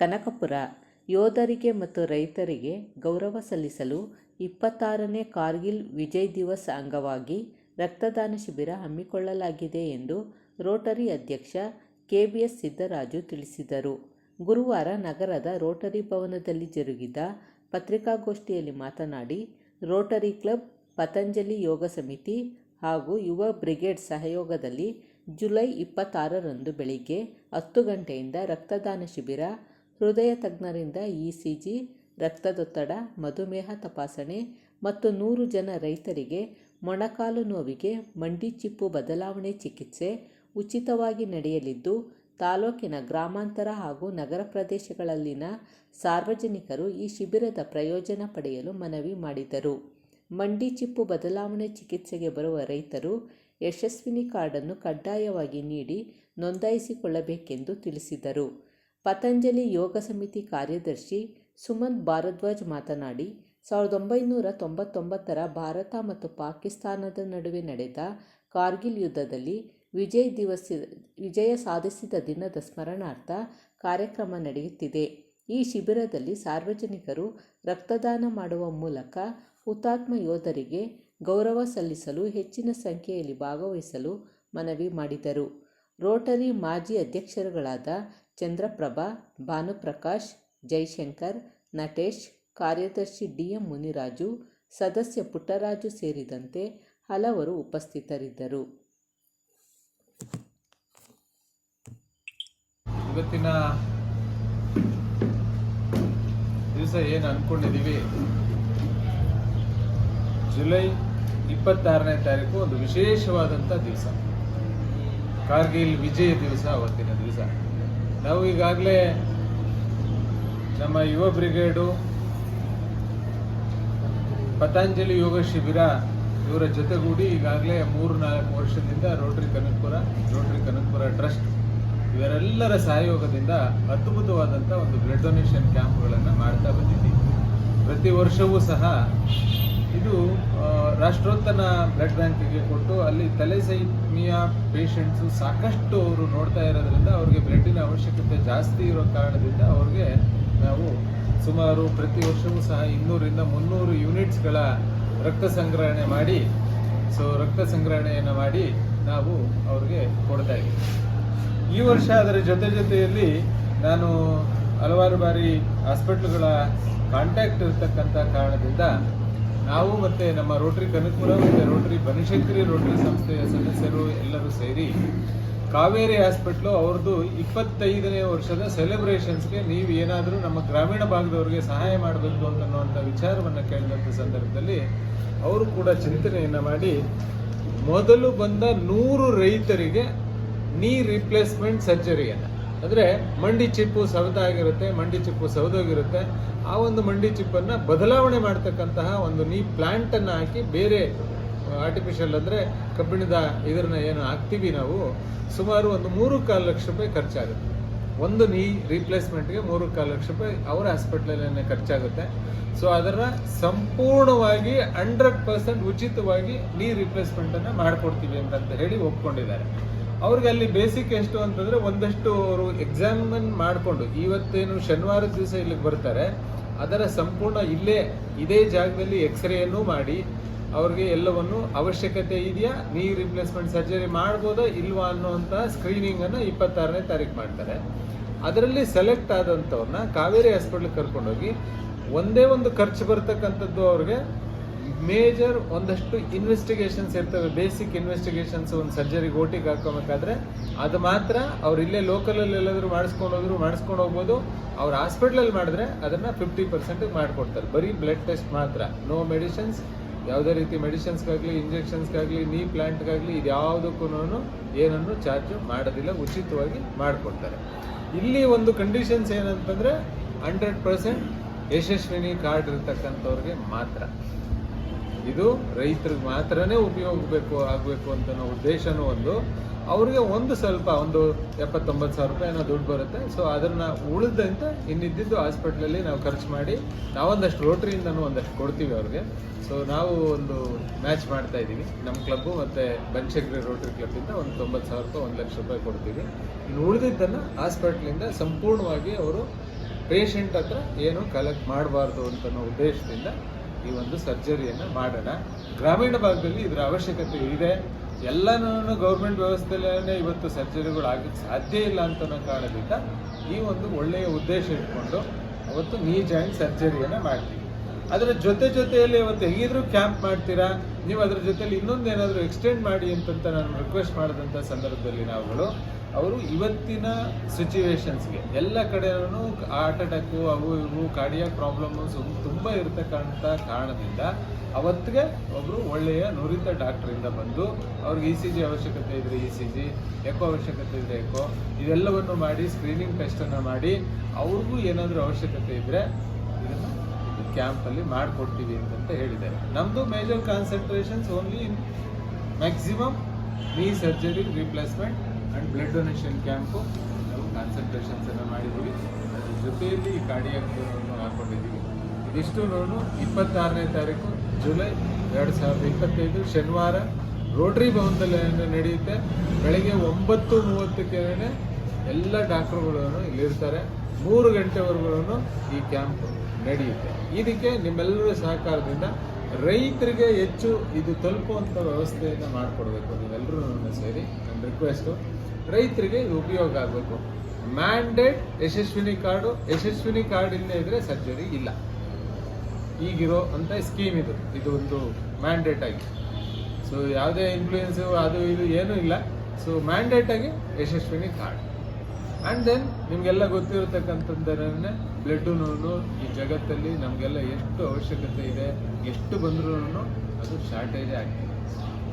ಕನಕಪುರ ಯೋಧರಿಗೆ ಮತ್ತು ರೈತರಿಗೆ ಗೌರವ ಸಲ್ಲಿಸಲು ಇಪ್ಪತ್ತಾರನೇ ಕಾರ್ಗಿಲ್ ವಿಜಯ್ ದಿವಸ್ ಅಂಗವಾಗಿ ರಕ್ತದಾನ ಶಿಬಿರ ಹಮ್ಮಿಕೊಳ್ಳಲಾಗಿದೆ ಎಂದು ರೋಟರಿ ಅಧ್ಯಕ್ಷ ಕೆಬಿಎಸ್ ಸಿದ್ದರಾಜು ತಿಳಿಸಿದರು. ಗುರುವಾರ ನಗರದ ರೋಟರಿ ಭವನದಲ್ಲಿ ಜರುಗಿದ ಪತ್ರಿಕಾಗೋಷ್ಠಿಯಲ್ಲಿ ಮಾತನಾಡಿ, ರೋಟರಿ ಕ್ಲಬ್, ಪತಂಜಲಿ ಯೋಗ ಸಮಿತಿ ಹಾಗೂ ಯುವ ಬ್ರಿಗೇಡ್ ಸಹಯೋಗದಲ್ಲಿ ಜುಲೈ ಇಪ್ಪತ್ತಾರರಂದು ಬೆಳಿಗ್ಗೆ ಹತ್ತು ಗಂಟೆಯಿಂದ ರಕ್ತದಾನ ಶಿಬಿರ ಹೃದಯ ತಜ್ಞರಿಂದ ಇಸಿಜಿ, ರಕ್ತದೊತ್ತಡ, ಮಧುಮೇಹ ತಪಾಸಣೆ ಮತ್ತು ನೂರು ಜನ ರೈತರಿಗೆ ಮೊಣಕಾಲು ನೋವಿಗೆ, ಮಂಡಿ ಚಿಪ್ಪು ಬದಲಾವಣೆ ಚಿಕಿತ್ಸೆ ಉಚಿತವಾಗಿ ನಡೆಯಲಿದ್ದು, ತಾಲೂಕಿನ ಗ್ರಾಮಾಂತರ ಹಾಗೂ ನಗರ ಪ್ರದೇಶಗಳಲ್ಲಿನ ಸಾರ್ವಜನಿಕರು ಈ ಶಿಬಿರದ ಪ್ರಯೋಜನ ಪಡೆಯಲು ಮನವಿ ಮಾಡಿದರು. ಮಂಡಿ ಚಿಪ್ಪು ಬದಲಾವಣೆ ಚಿಕಿತ್ಸೆಗೆ ಬರುವ ರೈತರು ಯಶಸ್ವಿನಿ ಕಾರ್ಡನ್ನು ಕಡ್ಡಾಯವಾಗಿ ನೀಡಿ ನೋಂದಾಯಿಸಿಕೊಳ್ಳಬೇಕೆಂದು ತಿಳಿಸಿದರು. ಪತಂಜಲಿ ಯೋಗ ಸಮಿತಿ ಕಾರ್ಯದರ್ಶಿ ಸುಮಂತ್ ಭಾರದ್ವಾಜ್ ಮಾತನಾಡಿ, ಸಾವಿರದ ಒಂಬೈನೂರ ತೊಂಬತ್ತೊಂಬತ್ತರ ಭಾರತ ಮತ್ತು ಪಾಕಿಸ್ತಾನದ ನಡುವೆ ನಡೆದ ಕಾರ್ಗಿಲ್ ಯುದ್ಧದಲ್ಲಿ ವಿಜಯ್ ದಿವಸ, ವಿಜಯ ಸಾಧಿಸಿದ ದಿನದ ಸ್ಮರಣಾರ್ಥ ಕಾರ್ಯಕ್ರಮ ನಡೆಯುತ್ತಿದೆ. ಈ ಶಿಬಿರದಲ್ಲಿ ಸಾರ್ವಜನಿಕರು ರಕ್ತದಾನ ಮಾಡುವ ಮೂಲಕ ಹುತಾತ್ಮ ಯೋಧರಿಗೆ ಗೌರವ ಸಲ್ಲಿಸಲು ಹೆಚ್ಚಿನ ಸಂಖ್ಯೆಯಲ್ಲಿ ಭಾಗವಹಿಸಲು ಮನವಿ ಮಾಡಿದರು. ರೋಟರಿ ಮಾಜಿ ಅಧ್ಯಕ್ಷರುಗಳಾದ ಚಂದ್ರಪ್ರಭಾ, ಭಾನುಪ್ರಕಾಶ್, ಜೈಶಂಕರ್, ನಟೇಶ್, ಕಾರ್ಯದರ್ಶಿ ಡಿಎಂ ಮುನಿರಾಜು, ಸದಸ್ಯ ಪುಟ್ಟರಾಜು ಸೇರಿದಂತೆ ಹಲವರು ಉಪಸ್ಥಿತರಿದ್ದರು. ಇವತ್ತಿನ ದಿವಸ ಏನು ಅಂದ್ಕೊಂಡಿದ್ದೀವಿ ಜುಲೈ ಇಪ್ಪತ್ತಾರನೇ ತಾರೀಕು ಒಂದು ವಿಶೇಷವಾದಂಥ ದಿವಸ. ಕಾರ್ಗಿಲ್ ವಿಜಯ ದಿವಸ ಅವತ್ತಿನ ದಿವಸ. ನಾವು ಈಗಾಗಲೇ ನಮ್ಮ ಯುವ ಬ್ರಿಗೇಡು ಪತಂಜಲಿ ಯೋಗ ಶಿಬಿರ ಇವರ ಜೊತೆಗೂಡಿ ಈಗಾಗಲೇ ಮೂರು ನಾಲ್ಕು ವರ್ಷದಿಂದ rotary Kanakapura rotary Kanakapura trust ಇವರೆಲ್ಲರ ಸಹಯೋಗದಿಂದ ಅದ್ಭುತವಾದಂಥ ಒಂದು ಬ್ಲಡ್ ಡೊನೇಷನ್ ಕ್ಯಾಂಪ್ಗಳನ್ನು ಮಾಡ್ತಾ ಬಂದಿದ್ದೀವಿ. ಪ್ರತಿ ವರ್ಷವೂ ಸಹ ಇದು ರಾಷ್ಟ್ರೋತ್ತನ ಬ್ಲಡ್ ಬ್ಯಾಂಕಿಗೆ ಕೊಟ್ಟು ಅಲ್ಲಿ ತಲೆಸೈಮಿಯ ಪೇಷಂಟ್ಸು ಸಾಕಷ್ಟು ಅವರು ನೋಡ್ತಾ ಇರೋದ್ರಿಂದ ಅವ್ರಿಗೆ ಬ್ಲಡ್ಡಿನ ಅವಶ್ಯಕತೆ ಜಾಸ್ತಿ ಇರೋ ಕಾರಣದಿಂದ ಅವ್ರಿಗೆ ನಾವು ಸುಮಾರು ಪ್ರತಿ ವರ್ಷವೂ ಸಹ ಇನ್ನೂರಿಂದ ಮುನ್ನೂರು ಯೂನಿಟ್ಸ್ಗಳ ರಕ್ತ ಸಂಗ್ರಹಣೆ ಮಾಡಿ ಸೊ ರಕ್ತ ಸಂಗ್ರಹಣೆಯನ್ನು ಮಾಡಿ ನಾವು ಅವ್ರಿಗೆ ಕೊಡ್ತಾ ಇದ್ದೀವಿ. ಈ ವರ್ಷ ಅದರ ಜೊತೆ ಜೊತೆಯಲ್ಲಿ ನಾನು ಹಲವಾರು ಬಾರಿ ಹಾಸ್ಪಿಟ್ಲ್ಗಳ ಕಾಂಟ್ಯಾಕ್ಟ್ ಇರತಕ್ಕಂಥ ಕಾರಣದಿಂದ ನಾವು ಮತ್ತೆ ನಮ್ಮ ರೋಟರಿ ಕನಕಪುರ ಮತ್ತು ರೋಟರಿ ಬನಶಂಕರಿ ರೋಟರಿ ಸಂಸ್ಥೆಯ ಸದಸ್ಯರು ಎಲ್ಲರೂ ಸೇರಿ ಕಾವೇರಿ ಹಾಸ್ಪಿಟ್ಲು ಅವ್ರದ್ದು ಇಪ್ಪತ್ತೈದನೇ ವರ್ಷದ ಸೆಲೆಬ್ರೇಷನ್ಸ್ಗೆ ನೀವು ಏನಾದರೂ ನಮ್ಮ ಗ್ರಾಮೀಣ ಭಾಗದವ್ರಿಗೆ ಸಹಾಯ ಮಾಡಬೇಕು ಅನ್ನುವಂಥ ವಿಚಾರವನ್ನು ಕೇಳಿದಂಥ ಸಂದರ್ಭದಲ್ಲಿ ಅವರು ಕೂಡ ಚಿಂತನೆಯನ್ನು ಮಾಡಿ, ಮೊದಲು ಬಂದ ನೂರು ರೈತರಿಗೆ ನೀ ರಿಪ್ಲೇಸ್ಮೆಂಟ್ ಸರ್ಜರಿಯನ್ನು ಅಂದರೆ ಮಂಡಿ ಚಿಪ್ಪು ಸವೆತಾಗಿರುತ್ತೆ, ಮಂಡಿ ಚಿಪ್ಪು ಸವೆದೋಗಿರುತ್ತೆ. ಆ ಒಂದು ಮಂಡಿ ಚಿಪ್ಪನ್ನು ಬದಲಾವಣೆ ಮಾಡ್ತಕ್ಕಂತಹ ಒಂದು ನೀ ಪ್ಲ್ಯಾಂಟನ್ನು ಹಾಕಿ ಬೇರೆ ಆರ್ಟಿಫಿಷಿಯಲ್ ಅಂದರೆ ಕಬ್ಬಿಣದ ಇದನ್ನ ಏನು ಹಾಕ್ತೀವಿ ನಾವು, ಸುಮಾರು ಒಂದು ಮೂರು ಕಾಲು ಲಕ್ಷ ರೂಪಾಯಿ ಖರ್ಚಾಗುತ್ತೆ. ಒಂದು ನೀ ರೀಪ್ಲೇಸ್ಮೆಂಟ್ಗೆ ಮೂರು ಕಾಲು ಲಕ್ಷ ರೂಪಾಯಿ ಅವರ ಹಾಸ್ಪಿಟ್ಲಲ್ಲೇ ಖರ್ಚಾಗುತ್ತೆ. ಸೊ ಅದರ ಸಂಪೂರ್ಣವಾಗಿ ಹಂಡ್ರೆಡ್ ಪರ್ಸೆಂಟ್ ಉಚಿತವಾಗಿ ನೀ ರೀಪ್ಲೇಸ್ಮೆಂಟನ್ನು ಮಾಡಿಕೊಡ್ತೀವಿ ಅಂತ ಹೇಳಿ ಒಪ್ಕೊಂಡಿದ್ದಾರೆ. ಅವ್ರಿಗೆ ಅಲ್ಲಿ ಬೇಸಿಕ್ ಎಷ್ಟು ಅಂತಂದ್ರೆ ಒಂದಷ್ಟು ಅವರು ಎಕ್ಸಾಮಿನ್ ಮಾಡಿಕೊಂಡು, ಇವತ್ತೇನು ಶನಿವಾರದ ದಿವಸ ಇಲ್ಲಿಗೆ ಬರ್ತಾರೆ, ಅದರ ಸಂಪೂರ್ಣ ಇಲ್ಲೇ, ಇದೇ ಜಾಗದಲ್ಲಿ ಎಕ್ಸ್ರೇಯನ್ನು ಮಾಡಿ, ಅವ್ರಿಗೆ ಎಲ್ಲವನ್ನು ಅವಶ್ಯಕತೆ ಇದೆಯಾ ನೀ ರಿಪ್ಲೇಸ್ಮೆಂಟ್ ಸರ್ಜರಿ ಮಾಡ್ಬೋದಾ, ಇಲ್ವಾ ಅನ್ನುವಂಥ ಸ್ಕ್ರೀನಿಂಗನ್ನು ಇಪ್ಪತ್ತಾರನೇ ತಾರೀಕು ಮಾಡ್ತಾರೆ. ಅದರಲ್ಲಿ ಸೆಲೆಕ್ಟ್ ಆದಂಥವ್ರನ್ನ ಕಾವೇರಿ ಹಾಸ್ಪಿಟ್ಲಿಗೆ ಕರ್ಕೊಂಡೋಗಿ, ಒಂದೇ ಒಂದು ಖರ್ಚು ಬರ್ತಕ್ಕಂಥದ್ದು ಅವ್ರಿಗೆ ಮೇಜರ್ ಒಂದಷ್ಟು ಇನ್ವೆಸ್ಟಿಗೇಷನ್ಸ್ ಇರ್ತವೆ, ಬೇಸಿಕ್ ಇನ್ವೆಸ್ಟಿಗೇಷನ್ಸ್ ಒಂದು ಸರ್ಜರಿಗೆ ಓಟಿಗೆ ಹಾಕೋಬೇಕಾದ್ರೆ ಅದು ಮಾತ್ರ ಅವ್ರು ಇಲ್ಲೇ ಲೋಕಲಲ್ಲಿ ಎಲ್ಲಾದರೂ ಮಾಡಿಸ್ಕೊಂಡು ಹೋದ್ರು, ಮಾಡಿಸ್ಕೊಂಡು ಹೋಗ್ಬೋದು. ಅವ್ರ ಹಾಸ್ಪಿಟ್ಲಲ್ಲಿ ಮಾಡಿದ್ರೆ ಅದನ್ನು ಫಿಫ್ಟಿ ಪರ್ಸೆಂಟಿಗೆ ಮಾಡಿಕೊಡ್ತಾರೆ. ಬರೀ ಬ್ಲಡ್ ಟೆಸ್ಟ್ ಮಾತ್ರ. ನೋ ಮೆಡಿಸಿನ್ಸ್ ಯಾವುದೇ ರೀತಿ ಮೆಡಿಸಿನ್ಸ್ಗಾಗಲಿ ಇಂಜೆಕ್ಷನ್ಸ್ಗಾಗಲಿ ನೀ ಪ್ಲ್ಯಾಂಟ್ಗಾಗಲಿ ಇದು ಯಾವುದಕ್ಕೂ ಏನನ್ನು ಚಾರ್ಜ್ ಮಾಡೋದಿಲ್ಲ, ಉಚಿತವಾಗಿ ಮಾಡಿಕೊಡ್ತಾರೆ. ಇಲ್ಲಿ ಒಂದು ಕಂಡೀಷನ್ಸ್ ಏನಂತಂದರೆ ಹಂಡ್ರೆಡ್ ಪರ್ಸೆಂಟ್ ಯಶಸ್ವಿನಿ ಕಾರ್ಡ್ ಇರ್ತಕ್ಕಂಥವ್ರಿಗೆ ಮಾತ್ರ. ಇದು ರೈತರಿಗೆ ಮಾತ್ರನೇ ಉಪಯೋಗಬೇಕು, ಆಗಬೇಕು ಅಂತ ಅನ್ನೋ ಉದ್ದೇಶನೂ ಒಂದು. ಅವ್ರಿಗೆ ಒಂದು ಸ್ವಲ್ಪ, ಒಂದು ಎಪ್ಪತ್ತೊಂಬತ್ತು ಸಾವಿರ ರೂಪಾಯಿ ಏನೋ ದುಡ್ಡು ಬರುತ್ತೆ. ಸೊ ಅದನ್ನು ಉಳಿದಂತೆ ಇನ್ನಿದ್ದಿದ್ದು ಹಾಸ್ಪಿಟ್ಲಲ್ಲಿ ನಾವು ಖರ್ಚು ಮಾಡಿ, ನಾವೊಂದಷ್ಟು ರೋಟ್ರಿಯಿಂದನೂ ಒಂದಷ್ಟು ಕೊಡ್ತೀವಿ ಅವ್ರಿಗೆ. ಸೊ ನಾವು ಒಂದು ಮ್ಯಾಚ್ ಮಾಡ್ತಾ ಇದ್ದೀವಿ. ನಮ್ಮ ಕ್ಲಬ್ಬು ಮತ್ತು ಬನಶಂಕರಿ ರೋಟರಿ ಕ್ಲಬ್ಬಿಂದ ಒಂದು ತೊಂಬತ್ತು ಸಾವಿರ ರೂಪಾಯಿ, ಒಂದು ಲಕ್ಷ ರೂಪಾಯಿ ಕೊಡ್ತೀವಿ. ಇನ್ನು ಉಳಿದಿದ್ದನ್ನು ಹಾಸ್ಪಿಟ್ಲಿಂದ ಸಂಪೂರ್ಣವಾಗಿ ಅವರು ಪೇಷಂಟ್ ಹತ್ರ ಏನು ಕಲೆಕ್ಟ್ ಮಾಡಬಾರ್ದು ಅಂತ ಅನ್ನೋ ಉದ್ದೇಶದಿಂದ ಈ ಒಂದು ಸರ್ಜರಿಯನ್ನು ಮಾಡೋಣ. ಗ್ರಾಮೀಣ ಭಾಗದಲ್ಲಿ ಇದರ ಅವಶ್ಯಕತೆ ಇದೆ. ಎಲ್ಲನೂ ಗೌರ್ಮೆಂಟ್ ವ್ಯವಸ್ಥೆಯಲ್ಲೇ ಇವತ್ತು ಸರ್ಜರಿಗಳು ಆಗಕ್ಕೆ ಸಾಧ್ಯ ಇಲ್ಲ ಅಂತ ಕಾರಣದಿಂದ ಈ ಒಂದು ಒಳ್ಳೆಯ ಉದ್ದೇಶ ಇಟ್ಕೊಂಡು ಅವತ್ತು ನೀ ಜಾಯಿಂಟ್ ಸರ್ಜರಿಯನ್ನು ಮಾಡ್ತೀವಿ. ಅದರ ಜೊತೆ ಜೊತೆಯಲ್ಲಿ ಇವತ್ತು ಹೆಂಗಿದ್ರು ಕ್ಯಾಂಪ್ ಮಾಡ್ತೀರಾ? ನೀವು ಅದರ ಜೊತೆಲಿ ಇನ್ನೊಂದು ಏನಾದರೂ ಎಕ್ಸ್ಟೆಂಡ್ ಮಾಡಿ ಅಂತಂತ ನಾನು ರಿಕ್ವೆಸ್ಟ್ ಮಾಡಿದಂಥ ಸಂದರ್ಭದಲ್ಲಿ ನಾವುಗಳು ಅವರು ಇವತ್ತಿನ ಸಿಚುವೇಶನ್ಸ್ಗೆ ಎಲ್ಲ ಕಡೆಯೂ ಹಾರ್ಟ್ ಅಟ್ಯಾಕು ಅವು ಇವು ಕಾರ್ಡಿಯಾಕ್ ಪ್ರಾಬ್ಲಮ್ಸ್ ತುಂಬ ಇರತಕ್ಕಂಥ ಕಾರಣದಿಂದ ಅವತ್ತಿಗೆ ಒಬ್ಬರು ಒಳ್ಳೆಯ ನುರಿತ ಡಾಕ್ಟ್ರಿಂದ ಬಂದು ಅವ್ರಿಗೆ ಇ ಸಿ ಜಿ ಅವಶ್ಯಕತೆ ಇದ್ದರೆ ಇ ಸಿ ಜಿ ಎಕೋ ಅವಶ್ಯಕತೆ ಇದ್ರೆ ಎಕೋ ಇದೆಲ್ಲವನ್ನು ಮಾಡಿ ಸ್ಕ್ರೀನಿಂಗ್ ಟೆಸ್ಟನ್ನು ಮಾಡಿ ಅವ್ರಿಗೂ ಏನಾದರೂ ಅವಶ್ಯಕತೆ ಇದ್ದರೆ ಇದನ್ನು ಕ್ಯಾಂಪಲ್ಲಿ ಮಾಡಿಕೊಡ್ತೀವಿ ಅಂತ ಹೇಳಿದ್ದಾರೆ. ನಮ್ಮದು major concentrations only maximum knee surgery replacement and blood donation camp ನಾವು ಕಾನ್ಸಂಟ್ರೇಷನ್ಸನ್ನು ಮಾಡಿದ್ದೀವಿ. ಅದ್ರ ಜೊತೆಯಲ್ಲಿ ಈ ಹಾಕೊಂಡಿದ್ದೀವಿ ಇದಿಷ್ಟು ನಾನು ಇಪ್ಪತ್ತಾರನೇ ತಾರೀಕು, ಜುಲೈ ಎರಡು ಸಾವಿರದ ಇಪ್ಪತ್ತೈದು, ಶನಿವಾರ ರೋಟ್ರಿ ಭವನದಲ್ಲಿ ನಡೆಯುತ್ತೆ. ಬೆಳಗ್ಗೆ ಒಂಬತ್ತು ಮೂವತ್ತಕ್ಕೆ ಎಲ್ಲ ಡಾಕ್ಟ್ರುಗಳನ್ನು ಇಲ್ಲಿರ್ತಾರೆ. ಮೂರು ಗಂಟೆವರೆಗೂ ಈ ಕ್ಯಾಂಪ್ ನಡೆಯುತ್ತೆ. ಇದಕ್ಕೆ ನಿಮ್ಮೆಲ್ಲರ ಸಹಕಾರದಿಂದ ರೈತರಿಗೆ ಹೆಚ್ಚು ಇದು ತಲುಪುವಂಥ ವ್ಯವಸ್ಥೆಯನ್ನು ಮಾಡಿಕೊಡ್ಬೇಕು. ನೀವೆಲ್ಲರೂ ಸೇರಿ. ನನ್ನ ರಿಕ್ವೆಸ್ಟು ರೈತರಿಗೆ ಉಪಯೋಗ ಆಗಬೇಕು. Mandate Yashasvini card, Yashasvini card ಇಲ್ಲದೆ ಇದ್ರೆ ಸರ್ಜರಿ ಇಲ್ಲ. ಈಗಿರೋ ಅಂತ ಸ್ಕೀಮ್ ಇದು. ಇದು ಒಂದು ಮ್ಯಾಂಡೇಟ್ ಆಗಿ. ಸೊ ಯಾವುದೇ ಇನ್ಫ್ಲೂಯೆನ್ಸು ಅದು ಇದು ಏನೂ ಇಲ್ಲ. ಸೊ ಮ್ಯಾಂಡೇಟ್ ಆಗಿ ಯಶಸ್ವಿನಿ ಕಾರ್ಡ್. ಆ್ಯಂಡ್ ದೆನ್ ನಿಮಗೆಲ್ಲ ಗೊತ್ತಿರತಕ್ಕಂಥದ್ದನ್ನೇ ಬ್ಲಡ್ಡು ಈ ಜಗತ್ತಲ್ಲಿ ನಮಗೆಲ್ಲ ಎಷ್ಟು ಅವಶ್ಯಕತೆ ಇದೆ, ಎಷ್ಟು ಬಂದ್ರೂ ಅದು ಶಾರ್ಟೇಜೇ ಆಗ್ತಿದೆ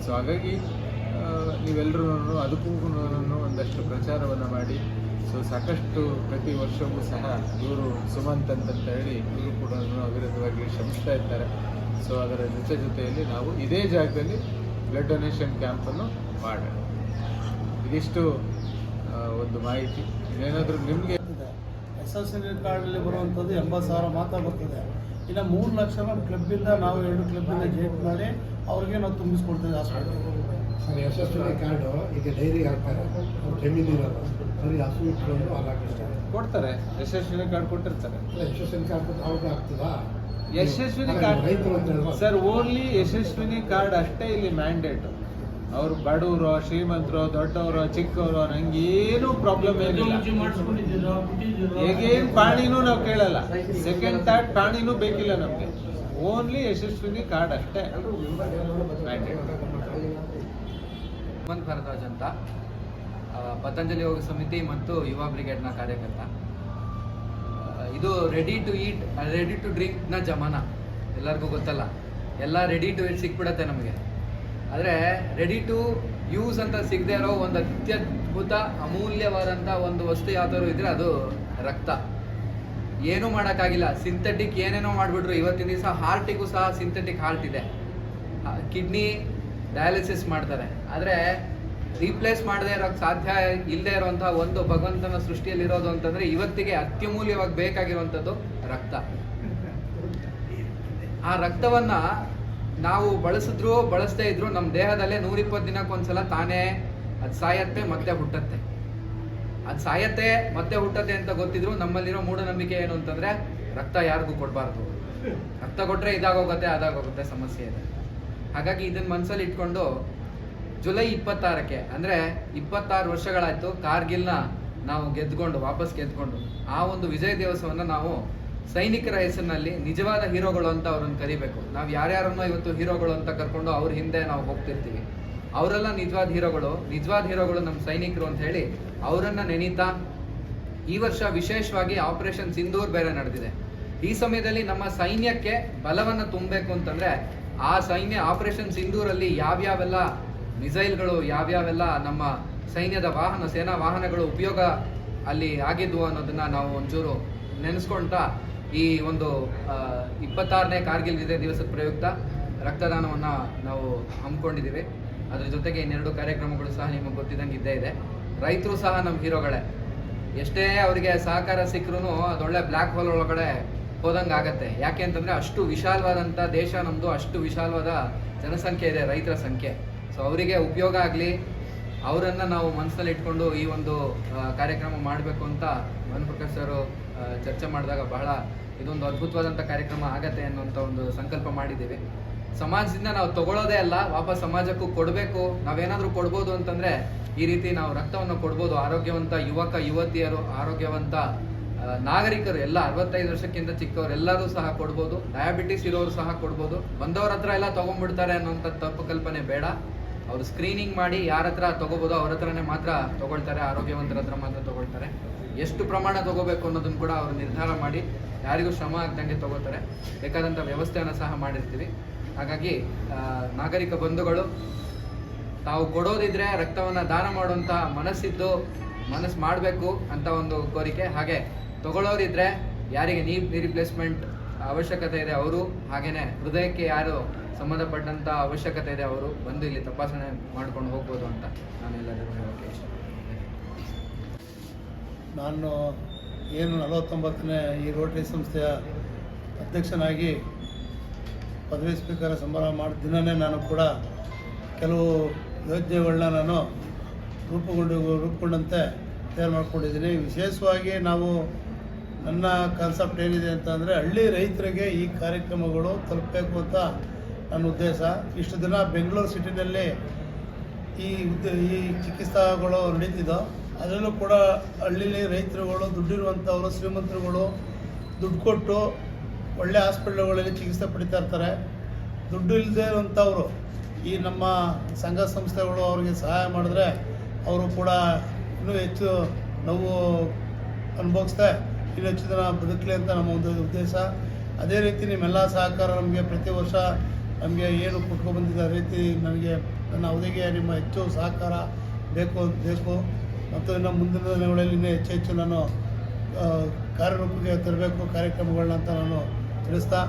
ಸೊ ಹಾಗಾಗಿ ನೀವೆಲ್ಲರೂ ಅದಕ್ಕೂ ಒಂದಷ್ಟು ಪ್ರಚಾರವನ್ನು ಮಾಡಿ, ಸೊ ಸಾಕಷ್ಟು ಪ್ರತಿ ವರ್ಷವೂ ಸಹ ಇವರು ಸುಮಂತ್ ಅಂತಂತ ಹೇಳಿ ಇವರು ಕೂಡ ಅವಿರತವಾಗಿ ಶ್ರಮಿಸ್ತಾ ಇರ್ತಾರೆ ಸೊ ಅದರ ಜೊತೆ ಜೊತೆಯಲ್ಲಿ ನಾವು ಇದೇ ಜಾಗದಲ್ಲಿ ಬ್ಲಡ್ ಡೊನೇಷನ್ ಕ್ಯಾಂಪನ್ನು ಮಾಡೋಣ. ಇದಿಷ್ಟು ಒಂದು ಮಾಹಿತಿ. ಏನಾದರೂ ನಿಮಗೆ? ಎಸ್ ಎಸ್ ಎಲ್ ಕಾರ್ಡಲ್ಲಿ ಬರುವಂಥದ್ದು ಎಂಬತ್ತು ಸಾವಿರ ಮಾತ್ರ ಬರ್ತದೆ. ಇನ್ನು ಮೂರು ಲಕ್ಷ ಕ್ಲಬ್ಬಿಂದ ನಾವು ಎರಡು ಕ್ಲಬ್ಬಿಂದ ಜೇಟ್ ಮಾಡಿ ಅವ್ರಿಗೆ ನಾವು ತುಂಬಿಸ್ಕೊಡ್ತೇವೆ ಹಾಸ್ಪಿಟಲ್ ಸರ್ ಯಶಸ್ವಿನಿ ಕಾರ್ಡು ಈಗ ಡೈರಿ ಹಾಕ್ತಾರೆ. ಅವ್ರು ಜಮೀನು ಇರೋದು ಅವ್ರಿಗೆ ಹಸು ಇಟ್ಕೊಂಡು ಹಾಲಾಕಿಸ್ತಾರೆ ಕೊಡ್ತಾರೆ. ಯಶಸ್ವಿನಿ ಕಾರ್ಡ್ ಕೊಟ್ಟಿರ್ತಾರೆ. ಅಲ್ಲ ಯಶಸ್ವಿ ಕಾರ್ಡ್ ಅವ್ರಿಗೆ ಆಗ್ತದಾ? ಯಶಸ್ವಿನಿ ಕಾರ್ಡ್ ರೈತರು ಅಂತ ಹೇಳಿದ್ರು. ಸರ್ ಓನ್ಲಿ ಯಶಸ್ವಿನಿ ಕಾರ್ಡ್ ಅಷ್ಟೇ ಇಲ್ಲಿ ಮ್ಯಾಂಡೇಟ್ ಅವ್ರು ಬಡವರು ಶ್ರೀಮಂತರು ದೊಡ್ಡವರು ಚಿಕ್ಕವರು ಏನು ಪ್ರಾಬ್ಲಮ್ ಏನಿಲ್ಲ. ಹೇಗೇನು ಪಾಣಿನೂ ನಾವು ಕೇಳಲ್ಲ. ಸೆಕೆಂಡ್ ಥರ್ಡ್ ಪಾಣಿನೂ ಬೇಕಿಲ್ಲ ನಮಗೆ. ಓನ್ಲಿ ಯಶಸ್ವಿನಿ ಕಾರ್ಡ್ ಅಷ್ಟೇ. ಮ್ಯಾಂಡೇಟ್ ಸುಮಂತ್ ಭರದ್ವಾಜ್ ಅಂತ ಪತಂಜಲಿ ಯೋಗ ಸಮಿತಿ ಮತ್ತು ಯುವ ಬ್ರಿಗೇಡ್ನ ಕಾರ್ಯಕರ್ತ. ಇದು ready to eat ready to ಡ್ರಿಂಕ್ನ ಜಮಾನ. ಎಲ್ಲರಿಗೂ ಗೊತ್ತಲ್ಲ. ಎಲ್ಲ ರೆಡಿ ಟು ಈಟ್ ಸಿಕ್ಬಿಡತ್ತೆ ನಮಗೆ. ಆದರೆ ರೆಡಿ ಟು ಯೂಸ್ ಅಂತ ಸಿಗದೆ ಇರೋ ಒಂದು ಅತ್ಯದ್ಭುತ ಅಮೂಲ್ಯವಾದಂಥ ಒಂದು ವಸ್ತು ಯಾವ್ದಾದ್ರು ಇದ್ರೆ ಅದು ರಕ್ತ. ಏನೂ ಮಾಡೋಕ್ಕಾಗಿಲ್ಲ. ಸಿಂಥೆಟಿಕ್ ಏನೇನೋ ಮಾಡಿಬಿಟ್ರು. ಇವತ್ತಿನ ದಿವಸ ಹಾರ್ಟಿಗೂ ಸಹ ಸಿಂಥೆಟಿಕ್ ಹಾರ್ಟ್ ಇದೆ. ಕಿಡ್ನಿ ಡಯಾಲಿಸಿಸ್ ಮಾಡ್ತಾರೆ. ಆದರೆ ರೀಪ್ಲೇಸ್ ಮಾಡದೇ ಇರೋಕ್ಕೆ ಸಾಧ್ಯ ಇಲ್ಲದೆ ಇರುವಂಥ ಒಂದು ಭಗವಂತನ ಸೃಷ್ಟಿಯಲ್ಲಿರೋದು ಅಂತಂದ್ರೆ ಇವತ್ತಿಗೆ ಅತ್ಯಮೂಲ್ಯವಾಗಿ ಬೇಕಾಗಿರುವಂಥದ್ದು ರಕ್ತ. ಆ ರಕ್ತವನ್ನ ನಾವು ಬಳಸಿದ್ರು, ಬಳಸದೇ ಇದ್ರು ನಮ್ಮ ದೇಹದಲ್ಲೇ ನೂರಿಪ್ಪತ್ತು ದಿನಕ್ಕೊಂದ್ಸಲ ತಾನೇ ಅದು ಸಾಯತ್ತೆ, ಮತ್ತೆ ಹುಟ್ಟತ್ತೆ. ಅದು ಸಾಯತ್ತೆ, ಮತ್ತೆ ಹುಟ್ಟತ್ತೆ ಅಂತ ಗೊತ್ತಿದ್ರು ನಮ್ಮಲ್ಲಿರೋ ಮೂಢನಂಬಿಕೆ ಏನು ಅಂತಂದ್ರೆ ರಕ್ತ ಯಾರಿಗೂ ಕೊಡಬಾರ್ದು. ರಕ್ತ ಕೊಟ್ರೆ ಇದಾಗೋಗುತ್ತೆ, ಅದಾಗೋಗುತ್ತೆ, ಸಮಸ್ಯೆ ಇದೆ. ಹಾಗಾಗಿ ಇದನ್ನ ಮನಸ್ಸಲ್ಲಿ ಇಟ್ಕೊಂಡು ಜುಲೈ ಇಪ್ಪತ್ತಾರಕ್ಕೆ, ಅಂದ್ರೆ ಇಪ್ಪತ್ತಾರು ವರ್ಷಗಳಾಯ್ತು ಕಾರ್ಗಿಲ್ನ ನಾವು ಗೆದ್ಕೊಂಡು ವಾಪಸ್ ಗೆದ್ಕೊಂಡು ಆ ಒಂದು ವಿಜಯ ದಿವಸವನ್ನ ನಾವು ಸೈನಿಕರ ಹೆಸರಿನಲ್ಲಿ ನಿಜವಾದ ಹೀರೋಗಳು ಅಂತ ಅವ್ರನ್ನ ಕರಿಬೇಕು. ನಾವು ಯಾರ್ಯಾರನ್ನೋ ಇವತ್ತು ಹೀರೋಗಳು ಅಂತ ಕರ್ಕೊಂಡು ಅವ್ರ ಹಿಂದೆ ನಾವು ಹೋಗ್ತಿರ್ತೀವಿ. ಅವರೆಲ್ಲ ನಿಜವಾದ ಹೀರೋಗಳು. ನಿಜವಾದ ಹೀರೋಗಳು ನಮ್ಮ ಸೈನಿಕರು ಅಂತ ಹೇಳಿ ಅವರನ್ನ ನೆನೀತಾ ಈ ವರ್ಷ ವಿಶೇಷವಾಗಿ ಆಪರೇಷನ್ ಸಿಂಧೂರ್ ಬೇರೆ ನಡೆದಿದೆ. ಈ ಸಮಯದಲ್ಲಿ ನಮ್ಮ ಸೈನ್ಯಕ್ಕೆ ಬಲವನ್ನ ತುಂಬಬೇಕು ಅಂತಂದ್ರೆ ಆ ಸೈನ್ಯ ಆಪರೇಷನ್ ಸಿಂಧೂರಲ್ಲಿ ಯಾವ್ಯಾವೆಲ್ಲ ಮಿಸೈಲ್ಗಳು, ಯಾವ್ಯಾವೆಲ್ಲ ನಮ್ಮ ಸೈನ್ಯದ ವಾಹನ, ಸೇನಾ ವಾಹನಗಳು ಉಪಯೋಗ ಅಲ್ಲಿ ಆಗಿದ್ವು ಅನ್ನೋದನ್ನ ನಾವು ಒಂಚೂರು ನೆನೆಸ್ಕೊಳ್ತಾ ಈ ಒಂದು ಇಪ್ಪತ್ತಾರನೇ ಕಾರ್ಗಿಲ್ ವಿಜಯ ದಿವಸದ ಪ್ರಯುಕ್ತ ರಕ್ತದಾನವನ್ನ ನಾವು ಹಮ್ಮಿಕೊಂಡಿದ್ದೀವಿ. ಅದ್ರ ಜೊತೆಗೆ ಇನ್ನೆರಡು ಕಾರ್ಯಕ್ರಮಗಳು ಸಹ ನಿಮಗೆ ಗೊತ್ತಿದ್ದಂಗೆ ಇದ್ದೇ ಇದೆ. ರೈತರು ಸಹ ನಮ್ಮ ಹೀರೋಗಳೇ. ಎಷ್ಟೇ ಅವರಿಗೆ ಸಹಕಾರ ಸಿಕ್ಕರೂ ಅದೊಳ್ಳೆ ಬ್ಲ್ಯಾಕ್ ಹೋಲ್ ಒಳಗಡೆ ಹೋದಂಗೆ ಆಗತ್ತೆ. ಯಾಕೆ ಅಂತಂದ್ರೆ ಅಷ್ಟು ವಿಶಾಲವಾದಂಥ ದೇಶ ನಮ್ಮದು ಅಷ್ಟು ವಿಶಾಲವಾದ ಜನಸಂಖ್ಯೆ ಇದೆ, ರೈತರ ಸಂಖ್ಯೆ. ಸೊ ಅವರಿಗೆ ಉಪಯೋಗ ಆಗಲಿ, ಅವರನ್ನು ನಾವು ಮನಸ್ಸಲ್ಲಿ ಇಟ್ಕೊಂಡು ಈ ಒಂದು ಕಾರ್ಯಕ್ರಮ ಮಾಡಬೇಕು ಅಂತ ಮನ್ ಪ್ರಕಾಶ್ ಸರ್ ಚರ್ಚೆ ಮಾಡಿದಾಗ ಬಹಳ ಇದೊಂದು ಅದ್ಭುತವಾದಂಥ ಕಾರ್ಯಕ್ರಮ ಆಗತ್ತೆ ಅನ್ನುವಂಥ ಒಂದು ಸಂಕಲ್ಪ ಮಾಡಿದ್ದೀವಿ. ಸಮಾಜದಿಂದ ನಾವು ತಗೊಳ್ಳೋದೇ ಅಲ್ಲ, ವಾಪಸ್ ಸಮಾಜಕ್ಕೂ ಕೊಡಬೇಕು. ನಾವೇನಾದರೂ ಕೊಡ್ಬೋದು ಅಂತಂದ್ರೆ ಈ ರೀತಿ ನಾವು ರಕ್ತವನ್ನು ಕೊಡ್ಬೋದು. ಆರೋಗ್ಯವಂತ ಯುವಕ, ಯುವತಿಯರು, ಆರೋಗ್ಯವಂತ ನಾಗರಿಕರು ಎಲ್ಲ ಅರವತ್ತೈದು ವರ್ಷಕ್ಕಿಂತ ಚಿಕ್ಕವರು ಎಲ್ಲರೂ ಸಹ ಕೊಡ್ಬೋದು. ಡಯಾಬಿಟಿಸ್ ಇರೋರು ಸಹ ಕೊಡ್ಬೋದು. ಬಂದವ್ರ ಹತ್ರ ಎಲ್ಲ ತಗೊಂಡ್ಬಿಡ್ತಾರೆ ಅನ್ನೋಂಥ ತಪ್ಪು ಕಲ್ಪನೆ ಬೇಡ. ಅವರು ಸ್ಕ್ರೀನಿಂಗ್ ಮಾಡಿ ಯಾರ ಹತ್ರ ತಗೋಬೋದು ಅವ್ರ ಹತ್ರನೇ ಮಾತ್ರ ತಗೊಳ್ತಾರೆ. ಆರೋಗ್ಯವಂತರ ಹತ್ರ ಮಾತ್ರ ತಗೊಳ್ತಾರೆ. ಎಷ್ಟು ಪ್ರಮಾಣ ತಗೋಬೇಕು ಅನ್ನೋದನ್ನು ಕೂಡ ಅವರು ನಿರ್ಧಾರ ಮಾಡಿ ಯಾರಿಗೂ ಶ್ರಮ ಆಗ್ದಂಗೆ ತಗೋತಾರೆ. ಬೇಕಾದಂಥ ವ್ಯವಸ್ಥೆಯನ್ನು ಸಹ ಮಾಡಿರ್ತೀವಿ. ಹಾಗಾಗಿ ನಾಗರಿಕ ಬಂಧುಗಳು, ತಾವು ಕೊಡೋದಿದ್ರೆ ರಕ್ತವನ್ನು ದಾನ ಮಾಡುವಂಥ ಮನಸ್ಸಿದ್ದು ಮನಸ್ಸು ಮಾಡಬೇಕು ಅಂತ ಒಂದು ಕೋರಿಕೆ. ಹಾಗೆ ತಗೊಳ್ಳೋರಿದ್ರೆ ಯಾರಿಗೆ ನೀ ರಿಪ್ಲೇಸ್ಮೆಂಟ್ ಅವಶ್ಯಕತೆ ಇದೆ ಅವರು, ಹಾಗೇನೆ ಹೃದಯಕ್ಕೆ ಯಾರು ಸಂಬಂಧಪಟ್ಟಂತ ಅವಶ್ಯಕತೆ ಇದೆ ಅವರು ಬಂದು ಇಲ್ಲಿ ತಪಾಸಣೆ ಮಾಡ್ಕೊಂಡು ಹೋಗ್ಬೋದು ಅಂತ ನಾನು ಎಲ್ಲರಿಗೂ ಹೇಳೋಕೆ ಇಷ್ಟ ನಾನು ಏನು ನಲವತ್ತೊಂಬತ್ತನೇ ಈ ರೋಟರಿ ಸಂಸ್ಥೆಯ ಅಧ್ಯಕ್ಷನಾಗಿ ಪದವಿ ಸ್ವೀಕಾರ ಸಮಾರಂಭ ಮಾಡಿದ ದಿನವೇ ನಾನು ಕೂಡ ಕೆಲವು ಯೋಜನೆಗಳನ್ನ ನಾನು ರೂಪುಗೊಂಡು, ರೂಪುಗೊಂಡಂತೆ ತಯಾರು ಮಾಡ್ಕೊಂಡಿದ್ದೀನಿ. ವಿಶೇಷವಾಗಿ ನಾವು ನನ್ನ ಕಾನ್ಸೆಪ್ಟ್ ಏನಿದೆ ಅಂತಂದರೆ ಹಳ್ಳಿ ರೈತರಿಗೆ ಈ ಕಾರ್ಯಕ್ರಮಗಳು ತಲುಪಬೇಕು ಅಂತ ನನ್ನ ಉದ್ದೇಶ. ಇಷ್ಟು ದಿನ ಬೆಂಗಳೂರು ಸಿಟಿನಲ್ಲಿ ಈ ಉದ್ದ, ಈ ಚಿಕಿತ್ಸಾಗಳು ನಡೀತಿದ್ದೋ, ಅದರಲ್ಲೂ ಕೂಡ ಹಳ್ಳಿಲಿ ರೈತರುಗಳು, ದುಡ್ಡಿರುವಂಥವರು, ಶ್ರೀಮಂತರುಗಳು ದುಡ್ಡು ಕೊಟ್ಟು ಒಳ್ಳೆ ಹಾಸ್ಪಿಟ್ಲ್ಗಳಲ್ಲಿ ಚಿಕಿತ್ಸೆ ಪಡಿತಾ ಇರ್ತಾರೆ. ದುಡ್ಡು ಇಲ್ಲದೆ ಇರುವಂಥವ್ರು, ಈ ನಮ್ಮ ಸಂಘ ಸಂಸ್ಥೆಗಳು ಅವರಿಗೆ ಸಹಾಯ ಮಾಡಿದ್ರೆ ಅವರು ಕೂಡ ಇನ್ನೂ ಹೆಚ್ಚು ನೋವು ಅನುಭವಿಸ್ದೆ ಇನ್ನೂ ಹೆಚ್ಚು ಜನ ಬದುಕಲಿ ಅಂತ ನಮ್ಮ ಒಂದು ಉದ್ದೇಶ. ಅದೇ ರೀತಿ ನಿಮ್ಮೆಲ್ಲ ಸಹಕಾರ ನಮಗೆ ಪ್ರತಿ ವರ್ಷ ನಮಗೆ ಏನು ಕೊಟ್ಕೊಬಂದಿದ್ದ ರೀತಿ ನನಗೆ ನನ್ನ ಅವಧಿಗೆ ನಿಮ್ಮ ಹೆಚ್ಚು ಸಹಕಾರ ಬೇಕು ಬೇಕು ಮತ್ತು ಇನ್ನು ಮುಂದಿನ ದಿನಗಳಲ್ಲಿ ಇನ್ನೂ ಹೆಚ್ಚು ಹೆಚ್ಚು ನಾನು ಕಾರ್ಯರೂಪಕ್ಕೆ ತರಬೇಕು ಕಾರ್ಯಕ್ರಮಗಳನ್ನ ಅಂತ ನಾನು ತಿಳಿಸ್ತಾ.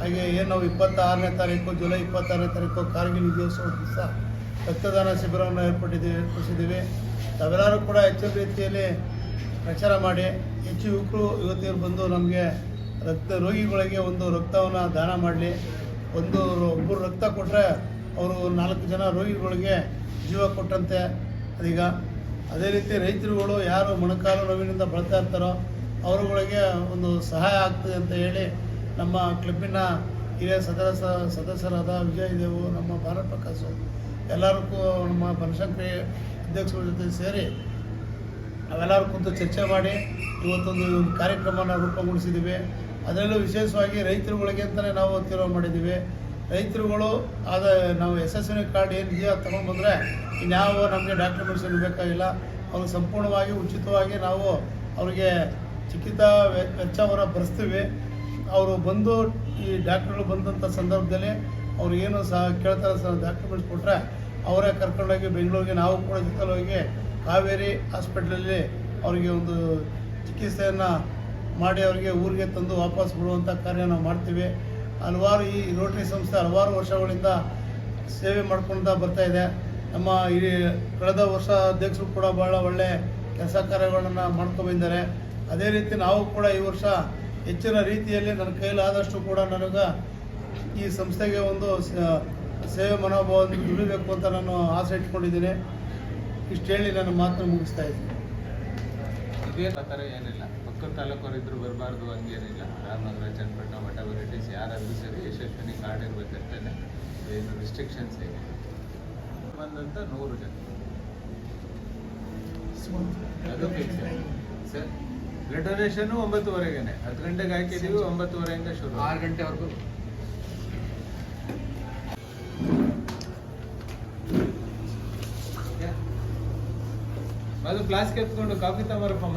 ಹಾಗೆ ಏನು ನಾವು ಇಪ್ಪತ್ತಾರನೇ ತಾರೀಕು, ಜುಲೈ ಇಪ್ಪತ್ತಾರನೇ ತಾರೀಕು ಕಾರ್ಗಿಲ್ ವಿಜಯೋತ್ಸವ ದಿವಸ ರಕ್ತದಾನ ಶಿಬಿರವನ್ನು ಏರ್ಪಟ್ಟಿದ್ದೀವಿ ಏರ್ಪಡಿಸಿದ್ದೀವಿ. ತಾವೆಲ್ಲರೂ ಕೂಡ ಹೆಚ್ಚಿನ ರೀತಿಯಲ್ಲಿ ಪ್ರಚಾರ ಮಾಡಿ. ಹೆಚ್ಚು ಯುವಕರು, ಯುವತಿಯರು ಬಂದು ನಮಗೆ ರಕ್ತ ರೋಗಿಗಳಿಗೆ ಒಂದು ರಕ್ತವನ್ನು ದಾನ ಮಾಡಲಿ. ಒಂದು ಒಬ್ಬರು ರಕ್ತ ಕೊಟ್ಟರೆ ಅವರು ನಾಲ್ಕು ಜನ ರೋಗಿಗಳಿಗೆ ಜೀವ ಕೊಟ್ಟಂತೆ. ಅದೀಗ ಅದೇ ರೀತಿ ರೈತರುಗಳು ಯಾರು ಮೊಣಕಾಲು ನೋವಿನಿಂದ ಬಳಲ್ತಾ ಇರ್ತಾರೋ ಅವರುಗಳಿಗೆ ಒಂದು ಸಹಾಯ ಆಗ್ತದೆ ಅಂತ ಹೇಳಿ ನಮ್ಮ ಕ್ಲಬ್ಬಿನ ಹಿರಿಯ ಸದಸ್ಯ ಸದಸ್ಯರಾದ ವಿಜಯ್ ದೇವು, ನಮ್ಮ ಭಾರತ್ ಪ್ರಕಾಶ್ ಎಲ್ಲರಿಗೂ ನಮ್ಮ ಬನಶಂಕರಿ ಅಧ್ಯಕ್ಷರ ಜೊತೆ ಸೇರಿ ನಾವೆಲ್ಲರೂ ಕುಂತು ಚರ್ಚೆ ಮಾಡಿ ಇವತ್ತೊಂದು ಕಾರ್ಯಕ್ರಮನ ರೂಪುಗೊಳಿಸಿದ್ದೀವಿ. ಅದರಲ್ಲೂ ವಿಶೇಷವಾಗಿ ರೈತರುಗಳಿಗೆ ಅಂತಲೇ ನಾವು ತೀರ್ಮಾನ ಮಾಡಿದ್ದೀವಿ. ರೈತರುಗಳು ಆದ ನಾವು ಯಶಸ್ವಿನಿ ಕಾರ್ಡ್ ಏನಿದೆಯೋ ಅದು ತಗೊಂಡ್ಬಂದರೆ ಇನ್ಯಾವ ನಮಗೆ ಡಾಕ್ಟರ್ ಮೆಡಿಸಿನ್ ಬೇಕಾಗಿಲ್ಲ. ಅವ್ರಿಗೆ ಸಂಪೂರ್ಣವಾಗಿ ಉಚಿತವಾಗಿ ನಾವು ಅವರಿಗೆ ಚಿಕಿತ್ಸಾ ವೆಚ್ಚವನ್ನು ಭರಿಸ್ತೀವಿ. ಅವರು ಬಂದು ಈ ಡಾಕ್ಟ್ರುಗಳು ಬಂದಂಥ ಸಂದರ್ಭದಲ್ಲಿ ಅವ್ರಿಗೇನು ಏನು ಸಹ ಕೇಳ್ತಾರೆ ಸಹ ಡಾಕ್ಯುಮೆಂಟ್ಸ್ ಕೊಟ್ಟರೆ ಅವರೇ ಕರ್ಕೊಂಡೋಗಿ ಬೆಂಗಳೂರಿಗೆ ನಾವು ಕೂಡ ಜೊತೆಲಿ ಹೋಗಿ ಕಾವೇರಿ ಹಾಸ್ಪಿಟ್ಲಲ್ಲಿ ಅವರಿಗೆ ಒಂದು ಚಿಕಿತ್ಸೆಯನ್ನು ಮಾಡಿ ಅವರಿಗೆ ಊರಿಗೆ ತಂದು ವಾಪಸ್ ಬಿಡುವಂಥ ಕಾರ್ಯ ನಾವು ಮಾಡ್ತೀವಿ. ಹಲವಾರು ಈ ರೋಟರಿ ಸಂಸ್ಥೆ ಹಲವಾರು ವರ್ಷಗಳಿಂದ ಸೇವೆ ಮಾಡ್ಕೊಳ್ತಾ ಬರ್ತಾಯಿದೆ ನಮ್ಮ ಈ ಕಳೆದ ವರ್ಷ ಅಧ್ಯಕ್ಷರು ಕೂಡ ಭಾಳ ಒಳ್ಳೆ ಕೆಲಸ ಕಾರ್ಯಗಳನ್ನು ಮಾಡ್ಕೊಬಂದಿದ್ದಾರೆ ಅದೇ ರೀತಿ ನಾವು ಕೂಡ ಈ ವರ್ಷ ಹೆಚ್ಚಿನ ರೀತಿಯಲ್ಲಿ ನನ್ನ ಕೈಲಾದಷ್ಟು ಕೂಡ ನನಗೆ ಈ ಸಂಸ್ಥೆಗೆ ಒಂದು ಸೇವೆ ಮನೋಭಾವವನ್ನು ದುಡಿಬೇಕು ಅಂತ ನಾನು ಆಸೆ ಇಟ್ಕೊಂಡಿದ್ದೀನಿ. ಇಷ್ಟು ಹೇಳಿ ನನ್ನ ಮಾತ್ರ ಮುಗಿಸ್ತಾ ಇದ್ದೀನಿ. ಇದೇ ಆ ಥರ ಏನಿಲ್ಲ. ಪಕ್ಕದ ತಾಲೂಕವ್ರು ಇದ್ರು ಬರಬಾರ್ದು ಹಂಗೇನಿಲ್ಲ ರಾಮನಗರ ಚನ್ನಪಟ್ಟಣ ಮಠ ವೆರೈಟೀಸ್ ಯಾರಾದರೂ ಸರಿ ಯಶಸ್ವಿನಿ ಕಾರ್ಡ್ ಇರಬೇಕಷ್ಟೇ ಏನು ರಿಸ್ಟ್ರಿಕ್ಷನ್ಸ್ ಇದೆ ಬಂದಂತ ನೂರು ಜನ. ಅದು ಫಿಕ್ಸ್ ಸರ್ ಬ್ಲಡ್ ಡೊನೇಷನ್ ಒಂಬತ್ತುವರೆಗೇನೆ. ಹತ್ತು ಗಂಟೆಗೆ ಹಾಕಿದ್ದೀವಿ ಒಂಬತ್ತುವರೆಯಿಂದ ಶುರು. ಆರು ಗಂಟೆವರೆಗೂ. ಕೆತ್ಕೊಂಡು ಎತ್ಕೊಂಡು ಕಾಫಿ ತಗೊಂಬರಪ್ಪ